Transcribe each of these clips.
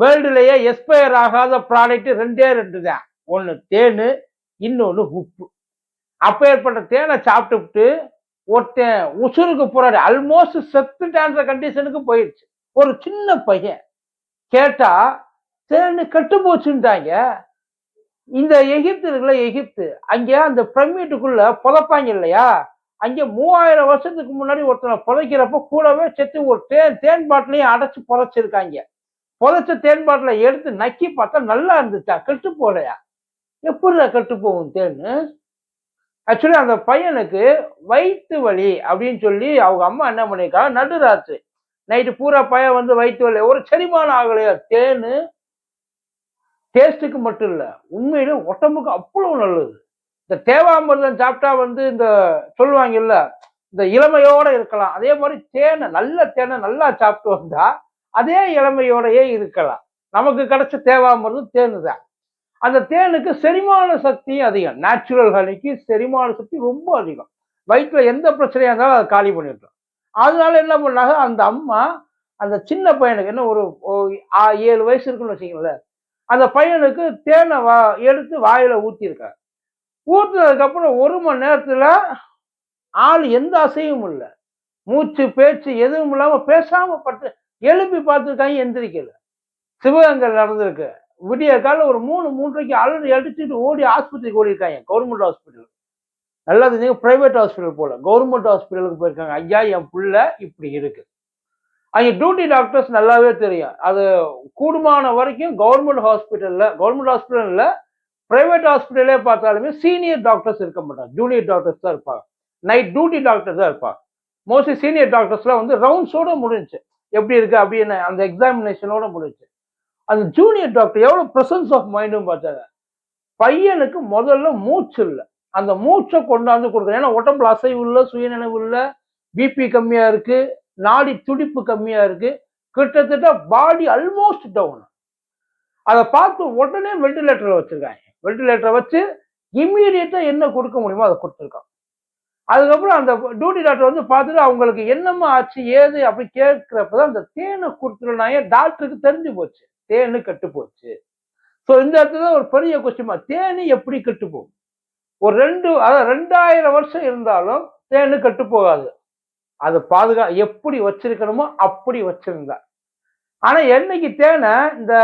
வேர்ல்டுலயே expire ஆகாத product ரெண்டே ரெண்டு தான் ஒன்று தேன் இன்னொன்று உப்பு. அப்பேற்பட்ட தேனை சாப்பிட்டுவிட்டு ஒருத்தன் உசுருக்கு போறாரு. ஆல்மோஸ்ட் செத்துட்டான்ற கண்டிஷனுக்கு போயிடுச்சு ஒரு சின்ன பையன். கேட்டா தேனு கெட்டு போச்சுட்டாங்க இந்த எகிப்து இருக்குல்ல எகிப்து. அங்கே அந்த பிரமிட்டுக்குள்ள புதைப்பாங்க இல்லையா? அங்கே மூவாயிரம் வருஷத்துக்கு முன்னாடி ஒருத்தனை புதைக்கிறப்ப கூடவே செத்து ஒரு தேன் தேன் பாட்டிலையும் அடைச்சு புதைச்சிருக்காங்க. புதைச்ச தேன்பாட்டில் எடுத்து நக்கி பார்த்தா நல்லா இருந்துச்சா? கெட்டு போலையா எப்படி கெட்டு போகும் தேன் ஆக்சுவலி அந்த பையனுக்கு வயிற்று வலி அப்படின்னு சொல்லி அவங்க அம்மா என்ன பண்ணியிருக்காங்க நடுராத்திரி. நைட்டு பூரா பையன் வந்து வயிற்று வலி. ஒரு செரிமானம் ஆகலையா தேனு டேஸ்ட்டுக்கு மட்டும் இல்லை. உண்மையிலும் உடம்புக்கு அவ்வளோ நல்லது. இந்த தேவாமிர்தம் சாப்பிட்டா வந்து இந்த சொல்லுவாங்கல்ல இந்த இளமையோட இருக்கலாம். அதே மாதிரி தேனை நல்ல தேனை நல்லா சாப்பிட்டு வந்தா அதே இளமையோடையே இருக்கலாம். நமக்கு கிடைச்ச தேவாமிர்தம் தேனு தான் அந்த தேனுக்கு செரிமான சக்தியும் அதிகம். நேச்சுரல் ஹனிக்கு செரிமான சக்தி ரொம்ப அதிகம். வயிற்றில் எந்த பிரச்சனையாக இருந்தாலும் அதை காலி பண்ணிட்டோம் அதனால என்ன பண்ணாங்க? அந்த அம்மா அந்த சின்ன பையனுக்கு என்ன ஒரு ஆ- ஏழு வயசு இருக்குன்னு வச்சுக்கோங்களேன். அந்த பையனுக்கு தேனை வா எடுத்து வாயில் ஊற்றிருக்காரு ஊற்றுனதுக்கப்புறம் ஒரு மணி நேரத்தில் ஆள் எந்த அசையும் இல்லை. மூச்சு பேச்சு எதுவும் இல்லாமல் பேசாமல் பட்டு எழுப்பி பார்த்துருக்காங்க எந்திரிக்கல. சிவகங்கை நடந்திருக்கு. விடிய கால ஒரு மூணு மூன்றரைக்கு அலறி அடிச்சுட்டு ஓடி ஆஸ்பத்திரிக்கு ஓடி இருக்காங்க கவர்மெண்ட் ஹாஸ்பிட்டல் நல்லா தெரிஞ்சுங்க பிரைவேட் ஹாஸ்பிட்டல் போல. கவர்மெண்ட் ஹாஸ்பிட்டலுக்கு போயிருக்காங்க. ஐயா என் பிள்ளை இப்படி இருக்கு. அங்கே டியூட்டி டாக்டர்ஸ் நல்லாவே தெரியும். அது கூடுமான வரைக்கும் கவர்மெண்ட் ஹாஸ்பிட்டலில் கவர்மெண்ட் ஹாஸ்பிட்டலில் பிரைவேட் ஹாஸ்பிட்டலே பார்த்தாலுமே சீனியர் டாக்டர்ஸ் இருக்க மாட்டாங்க. ஜூனியர் டாக்டர்ஸ் தான் இருப்பாங்க. நைட் டியூட்டி டாக்டர் தான் இருப்பாங்க. மோஸ்ட்லி சீனியர் டாக்டர்ஸ்லாம் வந்து ரவுண்ட்ஸோட முடிஞ்சுச்சு. எப்படி இருக்கு அப்படின்னு அந்த எக்ஸாமினேஷனோட முடிஞ்சுச்சு அந்த ஜூனியர் டாக்டர் எவ்வளோ ப்ரெசன்ஸ் ஆஃப் மைண்டும் பார்த்தாங்க. பையனுக்கு முதல்ல மூச்சு இல்லை. அந்த மூச்சை கொண்டாந்து கொடுக்குறேன் ஏன்னா உடம்புல அசைவு இல்லை சுயநினைவு இல்லை. பிபி கம்மியாக இருக்கு. நாடி துடிப்பு கம்மியாக இருக்கு. கிட்டத்தட்ட பாடி அல்மோஸ்ட் டவுன் அதை பார்த்து உடனே வெண்டிலேட்டரில் வச்சுருக்காங்க. வெண்டிலேட்டரை வச்சு இம்மீடியட்டாக என்ன கொடுக்க முடியுமோ அதை கொடுத்துருக்காங்க அதுக்கப்புறம் அந்த டியூட்டி டாக்டர் வந்து பார்த்துட்டு அவங்களுக்கு என்னம்மா ஆச்சு ஏது அப்படி கேட்குறப்ப தான் அந்த தேனை கொடுத்துருனாயே டாக்டருக்கு தெரிஞ்சு போச்சு. தேனு கெட்டு போச்சு. ஸோ இந்த இடத்துல ஒரு பெரிய கொஸ்டின் தேனு எப்படி கெட்டு போகும்? ஒரு ரெண்டு அதாவது ரெண்டாயிரம் வருஷம் இருந்தாலும் தேனு கெட்டு போகாது. அது பாதுகா எப்படி வச்சிருக்கணுமோ அப்படி வச்சிருந்தா. ஆனா என்னைக்கு தேனை இந்த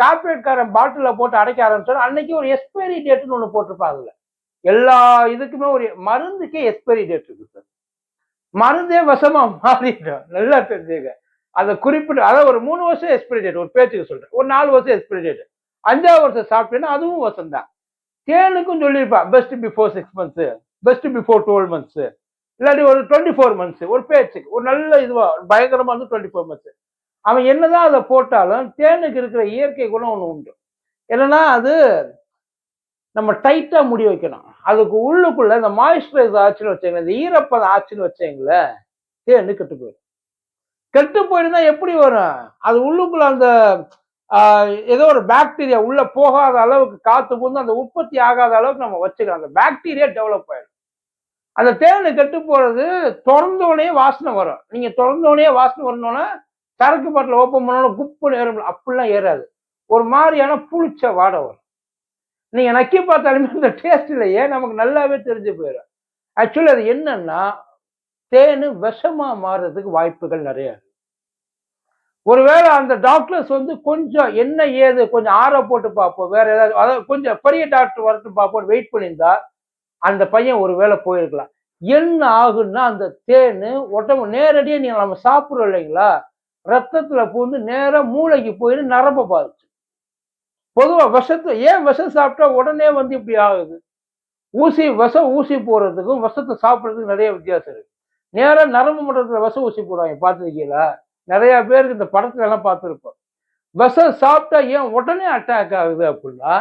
கார்பரேட்காரன் பாட்டில போட்டு அடைக்க ஆரம்பிச்சோம் அன்னைக்கு ஒரு எக்ஸ்பைரி டேட்னு ஒன்று போட்டிருப்பாங்கல்ல எல்லா இதுக்குமே ஒரு மருந்துக்கே எக்ஸ்பைரி டேட் இருக்கு சார் மருந்தே வசமா மாறிடும் நல்லா தெரிஞ்சுக்க அதை குறிப்பிட்டு அதாவது ஒரு மூணு வருஷம் எக்ஸ்பைரி டேட் ஒரு பேச்சுக்கு சொல்றேன். ஒரு நாலு வருஷம் எக்ஸ்பைரி டேட் அஞ்சாவது வருஷம் சாப்பிட்டேன்னா அதுவும் வசம் தான் தேனுக்கும் சொல்லியிருப்பா best before six months best before twelve months இல்லாட்டி ஒரு டுவெண்ட்டி ஃபோர் மந்த்ஸ் ஒரு பேச்சுக்கு ஒரு நல்ல இதுவா பயங்கரமா வந்து டுவெண்ட்டி ஃபோர் மந்த்ஸ் அவன் என்னதான் அதை போட்டாலும் தேனுக்கு இருக்கிற இயற்கை குணம் ஒன்று உண்டு. என்னன்னா அது நம்ம டைட்டா முடி வைக்கணும். அதுக்கு உள்ளுக்குள்ள இந்த மாய்ஸ்சரைஸ் ஆச்சுன்னு வச்சுங்களேன் இந்த ஈரப்பதம் ஆச்சுன்னு வச்சுங்களேன் தேனு கெட்டு போயிடும். கெட்டு போயிருந்தா எப்படி வரும்? அது உள்ளுக்குள்ள அந்த ஏதோ ஒரு பாக்டீரியா உள்ள போகாத அளவுக்கு காத்து புந்து அந்த உற்பத்தி ஆகாத அளவுக்கு நம்ம வச்சுக்கலாம். அந்த பாக்டீரியா டெவலப் ஆயிடும். அந்த தேனு கெட்டு போறது திறந்தோடனே வாசனை வரும். நீங்க திறந்தோடனே வாசனை வரணும்னா சரக்கு பாட்டில் ஓப்பன் பண்ணோன்னா குப்புன்னு ஏறும். அப்படிலாம் ஏறாது. ஒரு மாதிரியான புளிச்ச வாடை வரும். நீங்க நக்கி பார்த்தாலுமே இந்த டேஸ்ட்லயே நமக்கு நல்லாவே தெரிஞ்சு போயிடும். ஆக்சுவலி அது என்னன்னா தேன் விஷமா மாறுறதுக்கு வாய்ப்புகள் நிறைய இருக்கு. ஒருவேளை அந்த டாக்டர்ஸ் வந்து கொஞ்சம் என்ன ஏது கொஞ்சம் ஆற போட்டு பார்ப்போம் வேற ஏதாவது அதாவது கொஞ்சம் பெரிய டாக்டர் வரட்டும் பார்ப்போம் வெயிட் பண்ணியிருந்தா அந்த பையன் ஒருவேளை போயிருக்கலாம். என்ன ஆகுன்னா அந்த தேனு உடம்பு நேரடியாக நீங்கள் நம்ம சாப்பிட்றோம் இல்லைங்களா ரத்தத்துல பூந்து நேரா மூளைக்கு போயிட்டு நரம்ப பாதிச்சு பொதுவா விஷத்தை ஏன் விஷம் சாப்பிட்டா உடனே வந்து இப்படி ஆகுது? ஊசி விஷம் ஊசி போடுறதுக்கும் விஷத்தை சாப்பிட்றதுக்கும் நிறைய வித்தியாசம் இருக்கு. நேரா நரம்பு மண்டலத்துல விஷம் ஊசி போடுவாங்க பார்த்துருக்கீங்களா? நிறைய பேருக்கு இந்த படத்துல எல்லாம் பார்த்துருப்போம். விஷம் சாப்பிட்டா ஏன் உடனே அட்டாக் ஆகுது அப்படின்னா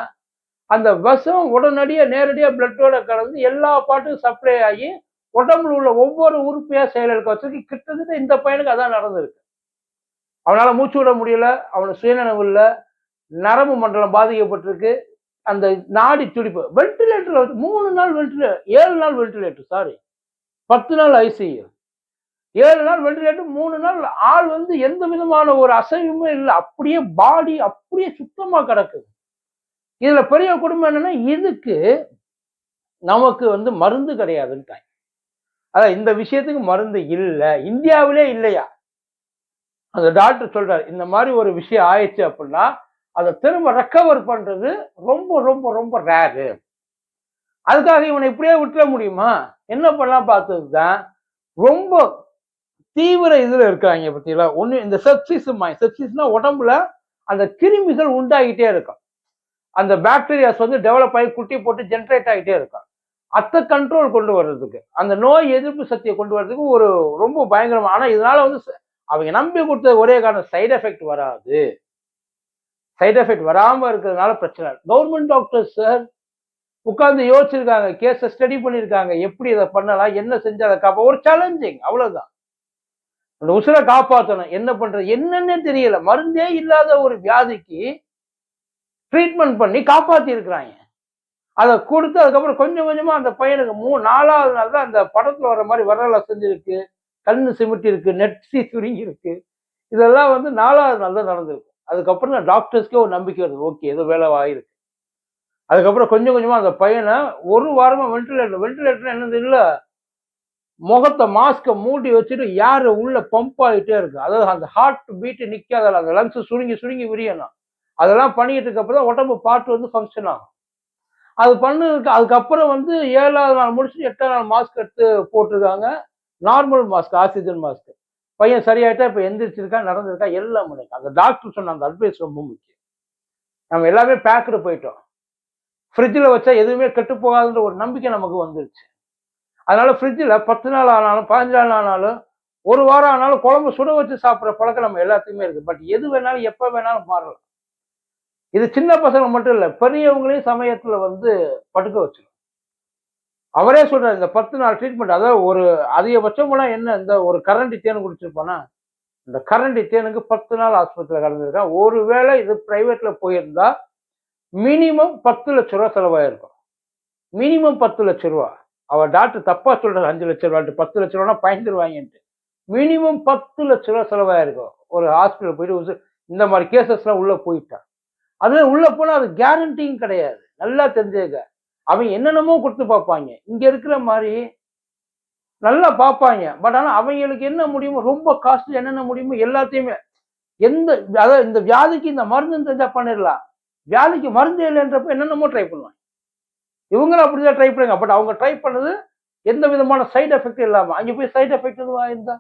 அந்த விஷம் உடனடியாக நேரடியாக பிளட்டோட கலந்து எல்லா பாட்டுக்கும் சப்ளை ஆகி உடம்புல உள்ள ஒவ்வொரு உறுப்பையா செயலுக்கு வச்சிருக்கு. கிட்டத்தட்ட இந்த பையனுக்கு அதான் நடந்திருக்கு. அவனால மூச்சு விட முடியல அவனுக்கு சுயநினைவு இல்லை நரம்பு மண்டலம் பாதிக்கப்பட்டிருக்கு. அந்த நாடி துடிப்பு வென்டிலேட்டர்ல வச்சு மூணு நாள் வென்டிலேட்டர் ஏழு நாள் வென்டிலேட்டர் சாரி பத்து நாள் ஐசியு ஏழு நாள் வெண்டிலேட்டர் மூணு நாள் ஆள் வந்து எந்த விதமான ஒரு அசைவுமே இல்லை. அப்படியே பாடி அப்படியே சுத்தமாக கிடக்குது. இதில் பெரிய குடும்பம் என்னன்னா இதுக்கு நமக்கு வந்து மருந்து கிடையாதுன்ட்டாங்க. அதான் இந்த விஷயத்துக்கு மருந்து இல்லை. இந்தியாவிலே இல்லையா? அந்த டாக்டர் சொல்றாரு இந்த மாதிரி ஒரு விஷயம் ஆயிடுச்சு அப்படின்னா அதை திரும்ப ரெக்கவர் பண்ணுறது ரொம்ப ரொம்ப ரொம்ப ரேரு அதுக்காக இவனை இப்படியே விட்டுற முடியுமா? என்ன பண்ணலாம் பார்த்தது தான் ரொம்ப தீவிர இதில் இருக்காங்க பத்தியில ஒன்று இந்த செப்சிஸ் செப்சிஸ்னா உடம்புல அந்த கிருமிகள் உண்டாகிட்டே இருக்கும் அந்த பாக்டீரியாஸ் வந்து டெவலப் ஆகி குட்டி போட்டு ஜென்ரேட் ஆகிட்டே இருக்கும் அத்தை கண்ட்ரோல் கொண்டு வர்றதுக்கு அந்த நோய் எதிர்ப்பு சக்தியை கொண்டு வர்றதுக்கு ஒரு ரொம்ப பயங்கரமாக ஆனால் இதனால வந்து ச- அவங்க நம்பி கொடுத்த ஒரே காரணம் சைடு எஃபெக்ட் வராது. சைட் எஃபெக்ட் வராமல் இருக்கிறதுனால பிரச்சனை. கவர்மெண்ட் டாக்டர்ஸ் சார் உட்காந்து யோசிச்சிருக்காங்க கேஸை ஸ்டடி பண்ணியிருக்காங்க எப்படி இதை பண்ணலாம் என்ன செஞ்சு அதை காப்பா ஒரு சேலஞ்சிங் அவ்வளோதான் அந்த உசுரை காப்பாற்றணும் என்ன பண்றது என்னன்னே தெரியல. மருந்தே இல்லாத ஒரு வியாதிக்கு ட்ரீட்மெண்ட் பண்ணி காப்பாற்றிருக்கிறாங்க அதை கொடுத்து அதுக்கப்புறம் கொஞ்சம் கொஞ்சமாக அந்த பையனுக்கு மூ நாலாவது நாள் தான் அந்த படத்தில் வர மாதிரி வரல செஞ்சிருக்கு கண்ணு சிமிட்டி இருக்கு நெட்சி சுருங்கி இருக்கு இதெல்லாம் வந்து நாலாவது நாள் தான் நடந்திருக்கு. அதுக்கப்புறம் நான் டாக்டர்ஸ்க்கே ஒரு நம்பிக்கை வருது. ஓகே ஏதோ வேலை ஆயிருக்கு அதுக்கப்புறம் கொஞ்சம் கொஞ்சமாக அந்த பையனை ஒரு வாரமாக வென்டிலேட்டர் வென்டிலேட்டர் என்னது இல்லை முகத்தை மாஸ்கை மூடி வச்சுட்டு யார் உள்ள பம்ப் ஆகிட்டே இருக்கு. அதாவது அந்த ஹார்ட் பீட்டு நிற்காதல அந்த லங்ஸ் சுருங்கி சுருங்கி விரியணும். அதெல்லாம் பண்ணிட்டு இருக்கப்போ தான் உடம்பு பாட்டு வந்து ஃபங்க்ஷன் ஆகும். அது பண்ணதுக்கு அதுக்கப்புறம் வந்து ஏழாவது நாள் முடிச்சுட்டு எட்டாவது நாள் மாஸ்க் எடுத்து போட்டிருக்காங்க. நார்மல் மாஸ்க் ஆக்சிஜன் மாஸ்க் பையன் சரியாயிட்டா இப்போ எந்திரிச்சிருக்கா நடந்திருக்கா எல்லாம் முடியும் அந்த டாக்டர் சொன்ன அந்த அட்வைஸ் ரொம்ப முக்கியம். நம்ம எல்லாமே பேக்கடு போயிட்டோம். ஃப்ரிட்ஜில் வச்சா எதுவுமே கெட்டு போகாதுன்ற ஒரு நம்பிக்கை நமக்கு வந்துருச்சு. அதனால ஃப்ரிட்ஜில் பத்து நாள் ஆனாலும் பதினஞ்சு நாள் ஆனாலும் ஒரு வாரம் ஆனாலும் குழம்பு சுட வச்சு சாப்பிட்ற பழக்கம் நம்ம எல்லாத்துக்குமே இருக்குது பட் எது வேணாலும் எப்போ வேணாலும் மாறலாம். இது சின்ன பசங்க மட்டும் இல்லை பெரியவங்களையும் சமயத்தில் வந்து படுக்க வச்சிடும் அவரே சொல்றாரு இந்த பத்து நாள் ட்ரீட்மெண்ட் அதாவது ஒரு அதிகபட்சம் போனால் என்ன இந்த ஒரு கரண்டி தேன் குடிச்சிருப்பானா? இந்த கரண்டி தேனுக்கு பத்து நாள் ஆஸ்பத்திரியில் கலந்துருக்கான் ஒருவேளை இது பிரைவேட்ல போயிருந்தா மினிமம் பத்து லட்ச ரூபா செலவாயிருக்கும். மினிமம் பத்து லட்ச ரூபா. அவர் டாக்டர் தப்பா சொல்றாரு அஞ்சு லட்ச ரூபான்ட்டு பத்து லட்ச ரூபா பயந்துருவாங்கன்ட்டு. மினிமம் பத்து லட்ச ரூபா செலவாயிருக்கும். ஒரு ஹாஸ்பிட்டல் போயிட்டு இந்த மாதிரி கேசஸ்லாம் உள்ள போயிட்டான் அதுல உள்ள போனால் அது கேரண்டியும் கிடையாது. நல்லா தெரிஞ்சுக்க. அவங்க என்னென்னமோ கொடுத்து பார்ப்பாங்க. இங்கே இருக்கிற மாதிரி நல்லா பார்ப்பாங்க. பட் ஆனால் அவங்களுக்கு என்ன முடியுமோ ரொம்ப காஸ்ட்லி என்னென்ன முடியுமோ எல்லாத்தையுமே எந்த அதாவது இந்த வியாதிக்கு இந்த மருந்து தெரிஞ்சால் பண்ணிடலாம். வியாதிக்கு மருந்து இல்லைன்றப்ப என்னென்னமோ ட்ரை பண்ணுவாங்க. இவங்களும் அப்படிதான் ட்ரை பண்ணுங்க பட் அவங்க ட்ரை பண்ணது எந்த விதமான சைடு எஃபெக்ட் இல்லாமல் அங்கே போய் சைடு எஃபெக்ட் எதுவும் ஆயிருந்தா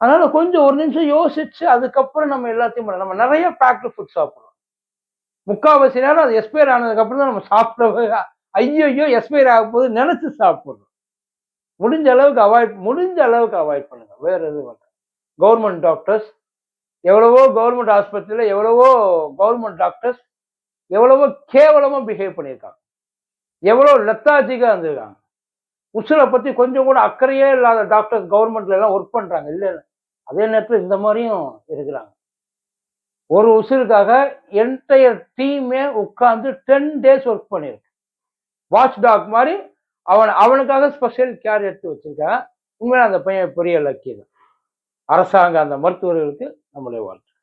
அதனால கொஞ்சம் ஒரு நிமிஷம் யோசிச்சு அதுக்கப்புறம் நம்ம எல்லாத்தையும் பண்ணலாம். நம்ம நிறைய பேக்டு ஃபுட் சாப்பிட்றோம். முக்காவாசி நேரம் அது எக்ஸ்பயர் ஆனதுக்கப்புறம் தான் நம்ம சாப்பிட ஐயோ ஐயோ எக்ஸ்பயர் ஆக போது நினைச்சு சாப்பிட்றோம் முடிஞ்ச அளவுக்கு அவாய்ட் முடிஞ்ச அளவுக்கு அவாய்ட் பண்ணுங்கள் வேற எதுவும் வேண்டாம். கவர்மெண்ட் டாக்டர்ஸ் எவ்வளவோ கவர்மெண்ட் ஆஸ்பத்திரியில் எவ்வளவோ கவர்மெண்ட் டாக்டர்ஸ் எவ்வளவோ கேவலமாக பிஹேவ் பண்ணியிருக்காங்க. எவ்வளோ லெத்தாஜிக்காக இருந்திருக்காங்க. உசுரை பற்றி கொஞ்சம் கூட அக்கறையே இல்லாத டாக்டர்ஸ் கவர்மெண்ட்ல எல்லாம் ஒர்க் பண்ணுறாங்க இல்லை. அதே நேரத்தில் இந்த மாதிரியும் இருக்கிறாங்க. ஒரு உசுருக்காக என்டையர் டீமே உட்கார்ந்து டென் டேஸ் ஒர்க் பண்ணியிருக்கு வாட்ச் டாக் மாதிரி அவன் அவனுக்காக ஸ்பெஷல் கேர் எடுத்து வச்சிருக்கான். உண்மையில அந்த பையன் பெரிய லக்கி தான். அரசாங்க அந்த மருத்துவர்களுக்கு நம்மளே வாழ்த்து.